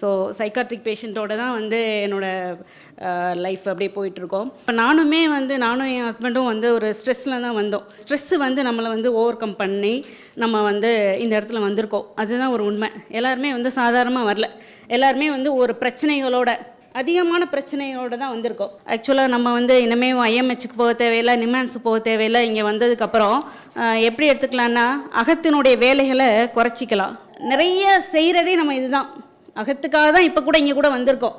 So psychiatric பேஷண்ட்டோட தான் வந்து என்னோடய லைஃப் அப்படியே போயிட்டுருக்கோம். இப்போ நானுமே வந்து நானும் என் ஹஸ்பண்டும் வந்து ஒரு ஸ்ட்ரெஸ்ஸில் தான் வந்தோம். ஸ்ட்ரெஸ்ஸு வந்து நம்மளை வந்து ஓவர் கம் பண்ணி நம்ம வந்து இந்த இடத்துல வந்திருக்கோம். அதுதான் ஒரு உண்மை. எல்லாருமே வந்து சாதாரணமாக வரல. எல்லாருமே வந்து ஒரு பிரச்சனைகளோட அதிகமான பிரச்சனைகளோடு தான் வந்திருக்கோம். ஆக்சுவலாக நம்ம வந்து இனிமே ஐஎம்ஹெச்சுக்கு போக தேவையில்லை நிமான்ஸுக்கு போக தேவையில்லை. இங்கே வந்ததுக்கப்புறம் எப்படி எடுத்துக்கலான்னா அகத்தினுடைய வேலைகளை குறைச்சிக்கலாம். நிறைய செய்கிறதே நம்ம இதுதான். அகத்துக்காக தான் இப்போ கூட இங்கே கூட வந்திருக்கோம்.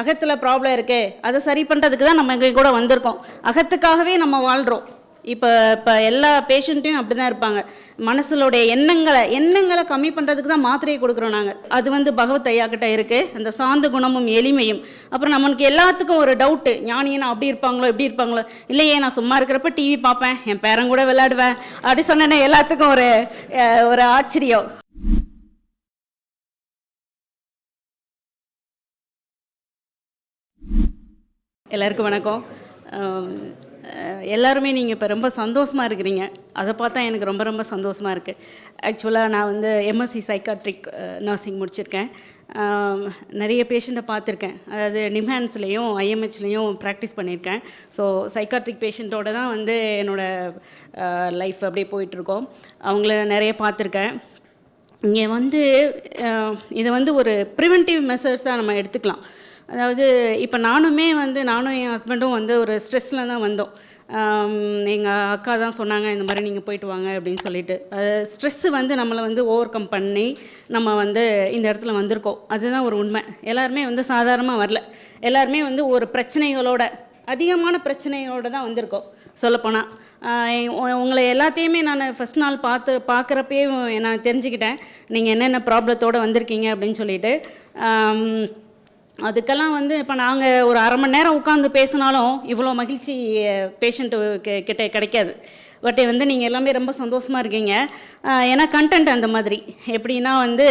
அகத்தில் ப்ராப்ளம் இருக்கே. அதை சரி பண்ணுறதுக்கு தான் நம்ம இங்கே கூட வந்திருக்கோம். அகத்துக்காகவே நம்ம வாழ்கிறோம் இப்போ இப்போ எல்லா பேஷண்ட்டையும் அப்படி தான் இருப்பாங்க. மனசுலோடைய எண்ணங்களை எண்ணங்களை கம்மி பண்ணுறதுக்கு தான் மாத்திரையை கொடுக்குறோம் நாங்கள் அது வந்து பகவத் ஐயா கிட்ட இருக்குது அந்த சாந்த குணமும் எளிமையும். அப்புறம் நம்மளுக்கு எல்லாத்துக்கும் ஒரு டவுட்டு ஞானியனா அப்படி இருப்பாங்களோ இப்படி இருப்பாங்களோ. இல்லையே நான் சும்மா இருக்கிறப்ப டிவி பார்ப்பேன். என் பேரன் கூட விளையாடுவேன். அப்படி சொன்னேன்னா எல்லாத்துக்கும் ஒரு ஒரு ஆச்சரியம். எல்லாருக்கும் வணக்கம். எல்லாருமே நீங்கள் இப்போ ரொம்ப சந்தோஷமாக இருக்கிறீங்க. அதை பார்த்தா எனக்கு ரொம்ப ரொம்ப சந்தோஷமாக இருக்குது ஆக்சுவலாக நான் வந்து எம்எஸ்சி சைக்காட்ரிக் நர்சிங் முடிச்சிருக்கேன். நிறைய பேஷண்ட்டை பார்த்துருக்கேன். அதாவது நிம்ஹான்ஸ்லேயும் ஐஎம்ஹெச்லேயும் ப்ராக்டிஸ் பண்ணியிருக்கேன் ஸோ சைக்காட்ரிக் பேஷண்ட்டோட தான் வந்து என்னோடய லைஃப் அப்படியே போயிட்டுருக்கோம். அவங்கள நிறைய பார்த்துருக்கேன். இங்கே வந்து இதை வந்து ஒரு ப்ரிவென்டிவ் மெஷர்ஸாக நம்ம எடுத்துக்கலாம். அதாவது இப்போ நானுமே வந்து நானும் என் ஹஸ்பண்டும் வந்து ஒரு ஸ்ட்ரெஸ்ஸில் தான் வந்தோம். எங்கள் அக்கா தான் சொன்னாங்க இந்த மாதிரி நீங்கள் போயிட்டு வாங்க அப்படின்னு சொல்லிட்டு. ஸ்ட்ரெஸ்ஸு வந்து நம்மளை வந்து ஓவர் கம் பண்ணி நம்ம வந்து இந்த இடத்துல வந்திருக்கோம். அதுதான் ஒரு உண்மை. எல்லாருமே வந்து சாதாரணமாக வரல. எல்லாருமே வந்து ஒரு பிரச்சனைகளோட அதிகமான பிரச்சனைகளோட தான் வந்திருக்கோம் சொல்லப்போனால் உங்களை எல்லாத்தையுமே நான் ஃபஸ்ட் நாள் பார்த்து பார்க்குறப்பயே நான் தெரிஞ்சுக்கிட்டேன். நீங்கள் என்னென்ன ப்ராப்ளத்தோடு வந்திருக்கீங்க அப்படின்னு சொல்லிட்டு. அதுக்கெல்லாம் வந்து இப்போ நாங்கள் ஒரு அரை மணி நேரம் உட்காந்து பேசினாலும் இவ்வளோ மகிழ்ச்சி பேஷண்ட்டு கிட்ட கிடைக்காது. பட் வந்து நீங்கள் எல்லாமே ரொம்ப சந்தோஷமாக இருக்கீங்க. ஏன்னா கண்டென்ட் அந்த மாதிரி. எப்படின்னா வந்து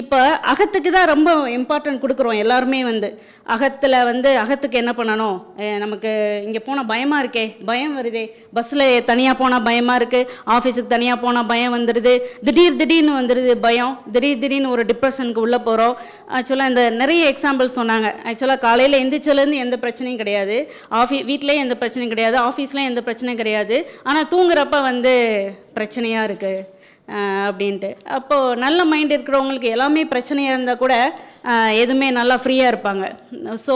இப்போ அகத்துக்கு தான் ரொம்ப இம்பார்ட்டன்ட் கொடுக்குறோம் எல்லாருமே வந்து. அகத்தில் வந்து அகத்துக்கு என்ன பண்ணணும்? நமக்கு இங்கே போனால் பயமாக இருக்கே பயம் வருதே. பஸ்ஸில் தனியாக போனால் பயமாக இருக்குது ஆஃபீஸுக்கு தனியாக போனால் பயம் வந்துடுது திடீர் திடீர்னு வந்துடுது பயம். திடீர் திடீர்னு ஒரு டிப்ரெஷனுக்கு உள்ளே போகிறோம் ஆக்சுவலாக இந்த நிறைய எக்ஸாம்பிள் சொன்னாங்க. ஆக்சுவலாக காலையில் எந்திரிச்சலேருந்து எந்த பிரச்சனையும் கிடையாது. ஆஃபீ வீட்லேயும் எந்த பிரச்சனையும் கிடையாது. ஆஃபீஸ்லேயும் எந்த பிரச்சனையும் கிடையாது. ஆனால் தூங்குறப்ப வந்து பிரச்சனையாக இருக்குது அப்படின்ட்டு. அப்போது நல்ல மைண்ட் இருக்கிறவங்களுக்கு எல்லாமே பிரச்சனையாக இருந்தால் கூட எதுவுமே நல்லா ஃப்ரீயாக இருப்பாங்க. ஸோ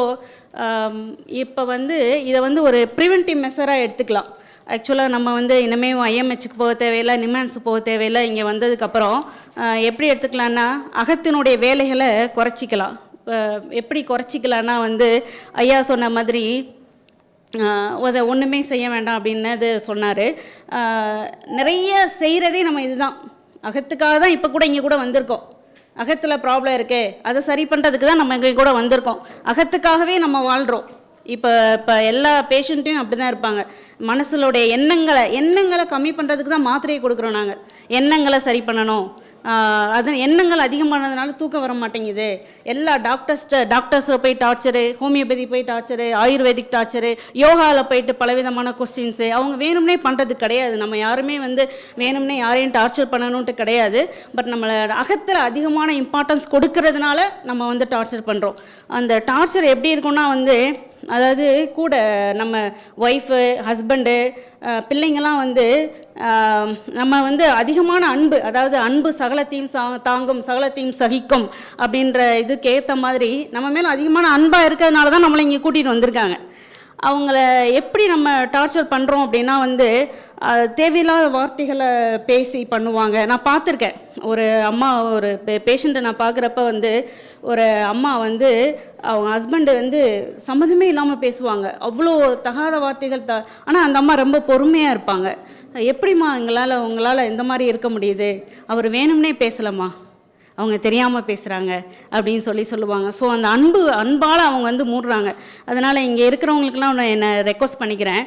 இப்போ வந்து இதை வந்து ஒரு ப்ரிவென்டிவ் மெஷராக எடுத்துக்கலாம். ஆக்சுவலாக நம்ம வந்து இனிமே ஐஎம்ஹெச்சுக்கு போக தேவையில்லை நிமான்ஸுக்கு போக தேவையில்லை இங்கே வந்ததுக்கப்புறம் எப்படி எடுத்துக்கலான்னா அகத்தினுடைய வேலைகளை குறைச்சிக்கலாம். எப்படி குறைச்சிக்கலான்னா வந்து ஐயா சொன்ன மாதிரி அதை ஒன்றுமே செய்ய வேண்டாம் அப்படின்னது சொன்னார். நிறைய செய்கிறதே நம்ம இதுதான். அகத்துக்காக தான் இப்போ கூட இங்கே கூட வந்திருக்கோம். அகத்தில் ப்ராப்ளம் இருக்கே அதை சரி பண்ணுறதுக்கு தான் நம்ம இங்கே கூட வந்திருக்கோம். அகத்துக்காகவே நம்ம வாழ்கிறோம் இப்போ இப்போ எல்லா பேஷண்ட்டையும் அப்படி தான் இருப்பாங்க. மனசுலோடைய எண்ணங்களை எண்ணங்களை கம்மி பண்ணுறதுக்கு தான் மாத்திரையை கொடுக்குறோம் நாங்கள் எண்ணங்களை சரி பண்ணணும். அது எண்ணங்கள் அதிகமானதுனால தூக்கம் வர மாட்டேங்குது. எல்லா டாக்டர்ஸ்ட டாக்டர்ஸை போய் டார்ச்சரு ஹோமியோபதி போய் டார்ச்சரு ஆயுர்வேதிக் டார்ச்சரு யோகாவில் போயிட்டு பலவிதமான கொஸ்டின்ஸு அவங்க வேணும்னே பண்ணுறது கிடையாது. நம்ம யாருமே வந்து வேணும்னே யாரையும் டார்ச்சர் பண்ணணுன்ட்டு கிடையாது. பட் நம்மளை அகத்தில் அதிகமான இம்பார்ட்டன்ஸ் கொடுக்கறதுனால நம்ம வந்து டார்ச்சர் பண்ணுறோம் அந்த டார்ச்சர் எப்படி இருக்கும்னா வந்து அதாவது கூட நம்ம ஒய்ஃபு ஹஸ்பண்டு பிள்ளைங்கள்லாம் வந்து நம்ம வந்து அதிகமான அன்பு அதாவது அன்பு சகலத்தையும் சா தாங்கும் சகலத்தையும் சகிக்கும் அப்படின்ற இதுக்கு ஏற்ற மாதிரி நம்ம மேலே அதிகமான அன்பாக இருக்கிறதுனால தான் நம்மளை இங்கே கூட்டிகிட்டு வந்திருக்காங்க. அவங்கள எப்படி நம்ம டார்ச்சர் பண்ணுறோம் அப்படின்னா வந்து தேவையில்லாத வார்த்தைகளை பேசி பண்ணுவாங்க. நான் பார்த்துருக்கேன். ஒரு அம்மா ஒரு பேஷண்ட்டை நான் பார்க்குறப்ப வந்து ஒரு அம்மா வந்து அவங்க ஹஸ்பண்டு வந்து சம்மந்தமே இல்லாமல் பேசுவாங்க. அவ்வளோ தகாத வார்த்தைகள் த ஆனால் அந்த அம்மா ரொம்ப பொறுமையாக இருப்பாங்க. எப்படிம்மா எங்களால் உங்களால் இந்த மாதிரி இருக்க முடியுது? அவர் வேணும்னே பேசலம்மா. அவங்க தெரியாமல் பேசுகிறாங்க அப்படின்னு சொல்லி சொல்லுவாங்க. ஸோ அந்த அன்பு அன்பால் அவங்க வந்து மூடுறாங்க. அதனால் இங்கே இருக்கிறவங்களுக்கெல்லாம் நான் என்னை ரெக்வஸ்ட் பண்ணிக்கிறேன்.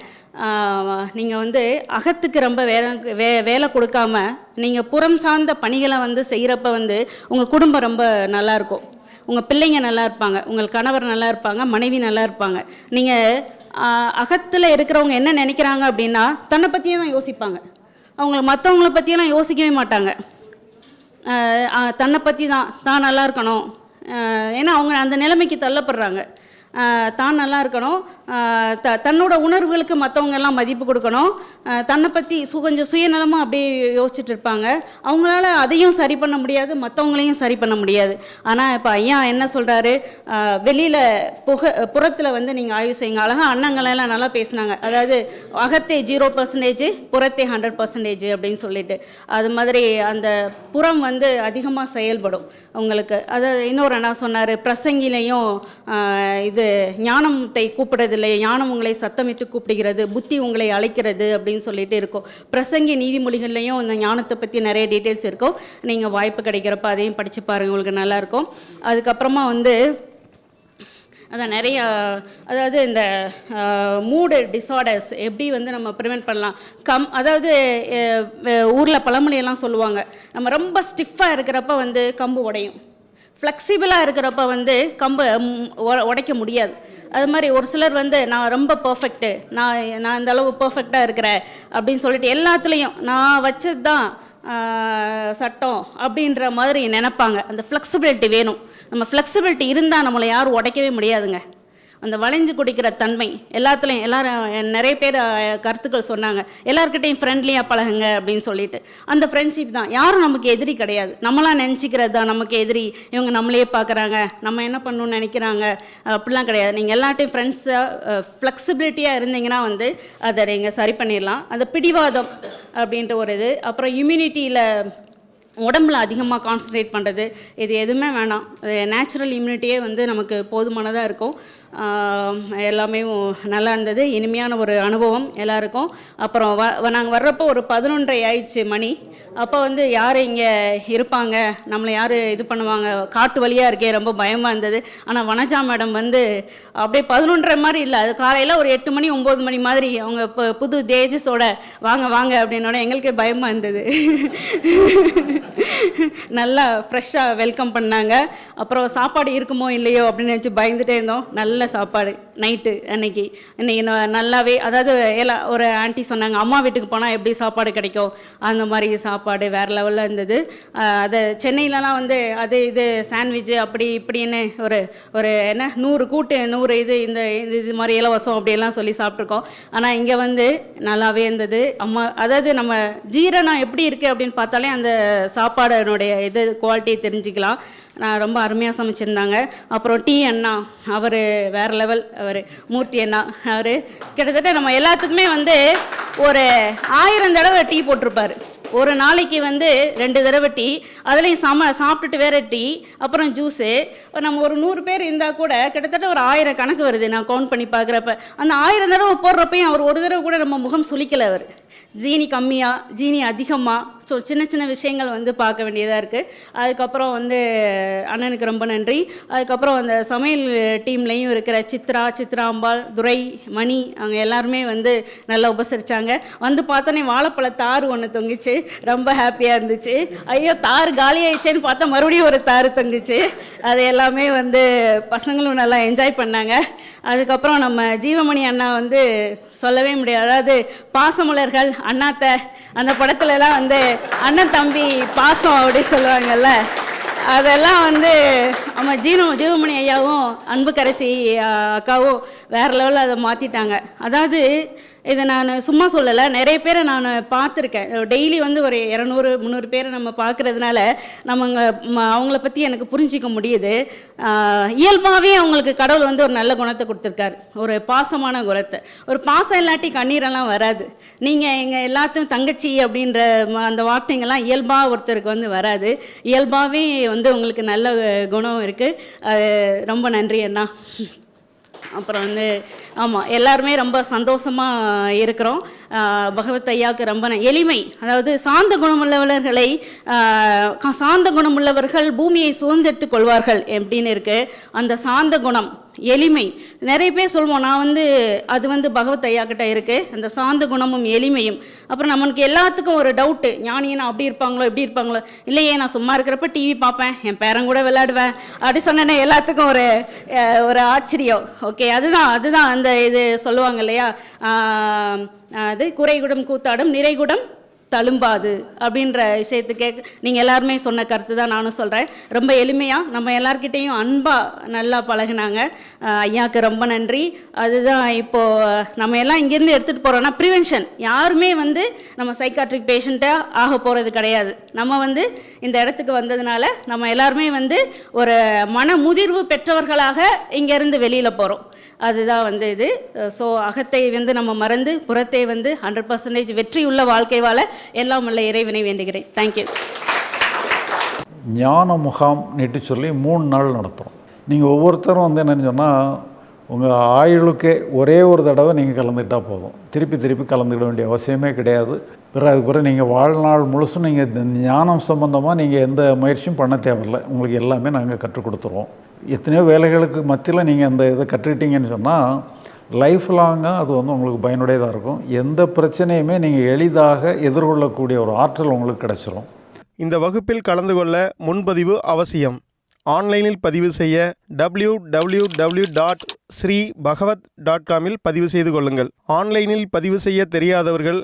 நீங்கள் வந்து அகத்துக்கு ரொம்ப வேலை வே வேலை கொடுக்காம நீங்கள் புறம் சார்ந்த பணிகளை வந்து செய்கிறப்ப வந்து உங்கள் குடும்பம் ரொம்ப நல்லா இருக்கும். உங்கள் பிள்ளைங்க நல்லா இருப்பாங்க. உங்கள் கணவர் நல்லா இருப்பாங்க. மனைவி நல்லா இருப்பாங்க. நீங்கள் அகத்தில் இருக்கிறவங்க என்ன நினைக்கிறாங்க அப்படின்னா தன்னை பற்றியே தான் யோசிப்பாங்க. அவங்க மற்றவங்கள பற்றியெல்லாம் யோசிக்கவே மாட்டாங்க. தன்னை பற்றி தான் தான் நல்லா இருக்கணும். ஏன்னா அவங்க அந்த நிலைமைக்கு தள்ளப்படுறாங்க. தான் நல்லா இருக்கணும். த தன்னோட உணர்வுகளுக்கு மற்றவங்க எல்லாம் மதிப்பு கொடுக்கணும். தன்னை பற்றி சு கொஞ்சம் சுயநலமாக அப்படியே யோசிச்சுட்டு இருப்பாங்க. அவங்களால அதையும் சரி பண்ண முடியாது மற்றவங்களையும் சரி பண்ண முடியாது. ஆனால் இப்போ ஐயா என்ன சொல்கிறாரு வெளியில் புக புறத்தில் வந்து நீங்கள் ஆய்வு செய்யுங்க. அழகாக அண்ணங்களெல்லாம் நல்லா பேசுனாங்க. அதாவது அகத்தே ஜீரோ பர்சன்டேஜ் புறத்தே ஹண்ட்ரட் பர்சன்டேஜ் அப்படின்னு சொல்லிட்டு. அது மாதிரி அந்த புறம் வந்து அதிகமாக செயல்படும். உங்களுக்கு அதாவது இன்னொரு அண்ணா சொன்னார் பிரசங்கிலையும் இது இது ஞானத்தை கூப்பிடுறதில்லை. ஞானம் உங்களை சத்தமிட்டு கூப்பிடுகிறது. புத்தி உங்களை அழைக்கிறது அப்படின்னு சொல்லிட்டு இருக்கும். பிரசங்கி நீதிமொழிகள்லையும் இந்த ஞானத்தை பற்றி நிறைய டீட்டெயில்ஸ் இருக்கும். நீங்கள் வாய்ப்பு கிடைக்கிறப்ப அதையும் படித்து பாருங்கள் உங்களுக்கு நல்லாயிருக்கும் அதுக்கப்புறமா வந்து அதான் நிறைய அதாவது இந்த மூடு டிஸார்டர்ஸ் எப்படி வந்து நம்ம ப்ரிவெண்ட் பண்ணலாம்? கம் அதாவது ஊரில் பழமொழியெல்லாம் சொல்லுவாங்க. நம்ம ரொம்ப ஸ்டிஃபாக இருக்கிறப்ப வந்து கம்பு உடையும். ஃப்ளெக்சிபிளாக இருக்கிறப்ப வந்து கம்பை உடைக்க முடியாது. அது மாதிரி ஒரு சிலர் வந்து நான் ரொம்ப பர்ஃபெக்ட்டு நான் நான் இந்த அளவு பர்ஃபெக்டாக இருக்கிறேன் அப்படின்னு சொல்லிட்டு எல்லாத்துலேயும் நான் வச்சது தான் சட்டம் அப்படின்ற மாதிரி நினைப்பாங்க. அந்த ஃப்ளெக்சிபிலிட்டி வேணும். நம்ம ஃப்ளெக்சிபிலிட்டி இருந்தால் நம்மளை யாரும் உடைக்கவே முடியாதுங்க. அந்த வளைஞ்சு குடிக்கிற தன்மை. எல்லாத்துலேயும் எல்லாரும் நிறைய பேர் கருத்துக்கள் சொன்னாங்க. எல்லாருக்கிட்டையும் ஃப்ரெண்ட்லியாக பழகுங்க அப்படின்னு சொல்லிட்டு. அந்த ஃப்ரெண்ட்ஷிப் தான். யாரும் நமக்கு எதிரி கிடையாது. நம்மளாம் நினச்சிக்கிறது தான் நமக்கு எதிரி. இவங்க நம்மளே பார்க்குறாங்க நம்ம என்ன பண்ணணும்னு நினைக்கிறாங்க? அப்படிலாம் கிடையாது. நீங்கள் எல்லாட்டையும் ஃப்ரெண்ட்ஸாக ஃப்ளெக்சிபிலிட்டியாக இருந்தீங்கன்னா வந்து அதை நீங்கள் சரி பண்ணிடலாம். அந்த பிடிவாதம் அப்படின்ற ஒரு இது. அப்புறம் இம்யூனிட்டியில் உடம்புல அதிகமாக கான்சன்ட்ரேட் பண்ணுறது இது எதுவுமே வேணாம். நேச்சுரல் இம்யூனிட்டியே வந்து நமக்கு போதுமானதாக இருக்கும். எல்லாமே நல்லா இருந்தது. இனிமையான ஒரு அனுபவம் எல்லாருக்கும். அப்புறம் வ நாங்கள் வர்றப்போ ஒரு பதினொன்றரை ஆயிடுச்சு மணி. அப்போ வந்து யார் இங்கே இருப்பாங்க? நம்மளை யார் இது பண்ணுவாங்க? காட்டு வழியாக இருக்கே ரொம்ப பயமாக இருந்தது. ஆனால் வனஜா மேடம் வந்து அப்படியே பதினொன்றரை மாதிரி இல்லை. அது காலையில் ஒரு எட்டு மணி ஒம்பது மணி மாதிரி அவங்க இப்போ புது தேஜஸோட வாங்க வாங்க அப்படின்னோட எங்களுக்கே பயமாக இருந்தது. நல்லா ஃப்ரெஷ்ஷாக வெல்கம் பண்ணாங்க. அப்புறம் சாப்பாடு இருக்குமோ இல்லையோ அப்படின்னு நினச்சி பயந்துகிட்டே இருந்தோம். நல்ல சாப்பாடு நைட்டு அன்னைக்கு. இன்னைக்கு நல்லாவே அதாவது எல்லா ஒரு ஆண்டி சொன்னாங்க அம்மா வீட்டுக்கு போனால் எப்படி சாப்பாடு கிடைக்கும்? அந்த மாதிரி சாப்பாடு வேறு லெவலில் இருந்தது. அதை சென்னையிலலாம் வந்து அது இது சாண்ட்விச் அப்படி இப்படின்னு ஒரு ஒரு என்ன நூறு கூட்டு நூறு இது இந்த இது இது மாதிரி இலவசம் அப்படியெல்லாம் சொல்லி சாப்பிட்ருக்கோம் ஆனால் இங்கே வந்து நல்லாவே இருந்தது. அம்மா அதாவது நம்ம ஜீரணம் எப்படி இருக்குது அப்படின்னு பார்த்தாலே அந்த சாப்பாடு சாப்பாடனுடைய இது குவாலிட்டியை தெரிஞ்சுக்கலாம். நான் ரொம்ப அருமையாக சமைச்சிருந்தாங்க. அப்புறம் டீ அண்ணா அவர் வேறு லெவல் அவர் மூர்த்தி அண்ணா அவர் கிட்டத்தட்ட நம்ம எல்லாத்துக்குமே வந்து ஒரு ஆயிரம் தடவை டீ போட்டிருப்பார். ஒரு நாளைக்கு வந்து ரெண்டு தடவை டீ அதுலேயும் சம சாப்பிட்டுட்டு வேற டீ அப்புறம் ஜூஸு நம்ம ஒரு நூறு பேர் இருந்தால் கூட கிட்டத்தட்ட ஒரு ஆயிரம் கணக்கு வருது. நான் கவுண்ட் பண்ணி பார்க்குறப்ப. அந்த ஆயிரம் தடவை போடுறப்பையும் அவர் ஒரு தடவை கூட நம்ம முகம் சுளிக்கலை அவர். ஜீனி கம்மியாக ஜீனி அதிகமாக ஸோ சின்ன சின்ன விஷயங்கள் வந்து பார்க்க வேண்டியதாக இருக்குது அதுக்கப்புறம் வந்து அண்ணனுக்கு ரொம்ப நன்றி. அதுக்கப்புறம் அந்த சமையல் டீம்லேயும் இருக்கிற சித்ரா சித்ரா அம்பாள் துரை மணி அவங்க எல்லாருமே வந்து நல்லா உபசரித்தாங்க வந்து பார்த்தோன்னே வாழைப்பழ தார் ஒன்று தொங்குச்சு. ரொம்ப ஹாப்பியாக இருந்துச்சு. ஐயோ தார் காலி ஆயிடுச்சேன்னு பார்த்தா மறுபடியும் ஒரு தார் தொங்குச்சு. அது எல்லாமே வந்து பசங்களும் நல்லா என்ஜாய் பண்ணாங்க. அதுக்கப்புறம் நம்ம ஜீவமணி அண்ணா வந்து சொல்லவே முடியாது. அதாவது பாசமலர்கள் அண்ணாத்த அந்த படத்துலலாம் வந்து அண்ணன் தம்பி பாசம் அப்படி சொல்லுவாங்கல்ல. அதெல்லாம் வந்து நம்ம ஜீவ ஜீவமணி ஐயாவும் அன்புக்கரசி கரைசி அக்காவும் வேறு லெவலில் அதை மாற்றிட்டாங்க அதாவது இதை நான் சும்மா சொல்லலை. நிறைய பேரை நான் பார்த்துருக்கேன். டெய்லி வந்து ஒரு இரநூறு முந்நூறு பேரை நம்ம பார்க்குறதுனால நம்ம ம- அவங்கள பற்றி எனக்கு புரிஞ்சிக்க முடியுது. இயல்பாகவே அவங்களுக்கு கடவுள் வந்து ஒரு நல்ல குணத்தை கொடுத்துருக்காரு. ஒரு பாசமான குணத்தை. ஒரு பாசம் இல்லாட்டி கண்ணீரெல்லாம் வராது. நீங்கள் எங்கள் எல்லாத்தையும் தங்கச்சி அப்படின்ற அந்த வார்த்தைங்கள்லாம் இயல்பாக ஒருத்தருக்கு வந்து வராது. இயல்பாகவே வந்து உங்களுக்கு நல்ல குணம் இருக்குது ரொம்ப நன்றி அண்ணா. அப்புறம் வந்து ஆமாம் எல்லாருமே ரொம்ப சந்தோஷமாக இருக்கிறோம். பகவத் ஐயாவுக்கு ரொம்ப எளிமை அதாவது சாந்த குணமுள்ளவர்களை சாந்த குணமுள்ளவர்கள் பூமியை சுதந்திரத்துக் கொள்வார்கள் எப்படின்னு இருக்குது அந்த சாந்த குணம் எளிமை. நிறைய பேர் சொல்லுவோம் நான் வந்து அது வந்து பகவத் ஐயா கிட்ட இருக்கு. அந்த சாந்த குணமும் எளிமையும். அப்புறம் நமக்கு எல்லாத்துக்கும் ஒரு டவுட்டு ஞானியனா அப்படி இருப்பாங்களோ இப்படி இருப்பாங்களோ. இல்லையே நான் சும்மா இருக்கிறப்ப டிவி பார்ப்பேன். என் பேரன் கூட விளையாடுவேன். அப்படி சொன்னேனே எல்லாத்துக்கும் ஒரு ஒரு ஆச்சரியம். ஓகே அதுதான் அதுதான் அந்த இது சொல்லுவாங்க இல்லையா? அது குறைகுடம் கூத்தாடும் நிறைகுடம் தழும்பாது அப்படின்ற விஷயத்துக்கே நீங்கள் எல்லாருமே சொன்ன கருத்து தான் நானும் சொல்கிறேன் ரொம்ப எளிமையாக நம்ம எல்லார்கிட்டேயும் அன்பாக நல்லா பழகினாங்க. ஐயாவுக்கு ரொம்ப நன்றி. அதுதான் இப்போது நம்ம எல்லாம் இங்கேருந்து எடுத்துகிட்டு போகிறோன்னா ப்ரிவென்ஷன் யாருமே வந்து நம்ம சைக்காட்ரிக் பேஷண்ட்டாக ஆக போகிறது கிடையாது. நம்ம வந்து இந்த இடத்துக்கு வந்ததுனால நம்ம எல்லாருமே வந்து ஒரு மன முதிர்வு பெற்றவர்களாக இங்கேருந்து வெளியில் போகிறோம் அதுதான் வந்து இது. ஸோ அகத்தை வந்து நம்ம மறந்து புறத்தை வந்து ஹண்ட்ரட் பர்சன்டேஜ் வெற்றியுள்ள வாழ்க்கை வாழ எல்லாம் உள்ள இறைவனை வேண்டுகிறேன். தேங்க்யூ ஞான முகாம் நெட்டு சொல்லி மூணு நாள் நடத்துகிறோம் நீங்கள் ஒவ்வொருத்தரும் வந்து என்னென்னு சொன்னால் உங்கள் ஆயுளுக்கே ஒரே ஒரு தடவை நீங்கள் கலந்துக்கிட்டால் போதும். திருப்பி திருப்பி கலந்துக்கிட வேண்டிய அவசியமே கிடையாது. பிறகு அதுக்கு பிறகு நீங்கள் வாழ்நாள் முழுசும் நீங்கள் ஞானம் சம்மந்தமாக நீங்கள் எந்த முயற்சியும் பண்ண தேவையில்லை. உங்களுக்கு எல்லாமே நாங்கள் கற்றுக் கொடுத்துருவோம். எத்தனையோ வேலைகளுக்கு மத்தியில் நீங்கள் அந்த இதை கற்றுக்கிட்டீங்கன்னு சொன்னால் லைஃப் லாங்காக அது வந்து உங்களுக்கு பயனுடையதாக இருக்கும். எந்த பிரச்சனையுமே நீங்கள் எளிதாக எதிர்கொள்ளக்கூடிய ஒரு ஆற்றல் உங்களுக்கு கிடச்சிரும். இந்த வகுப்பில் கலந்து கொள்ள முன்பதிவு அவசியம். ஆன்லைனில் பதிவு செய்ய W W W dot Sri Bhagavad dot காமில் பதிவு செய்து கொள்ளுங்கள். ஆன்லைனில் பதிவு செய்ய தெரியாதவர்கள்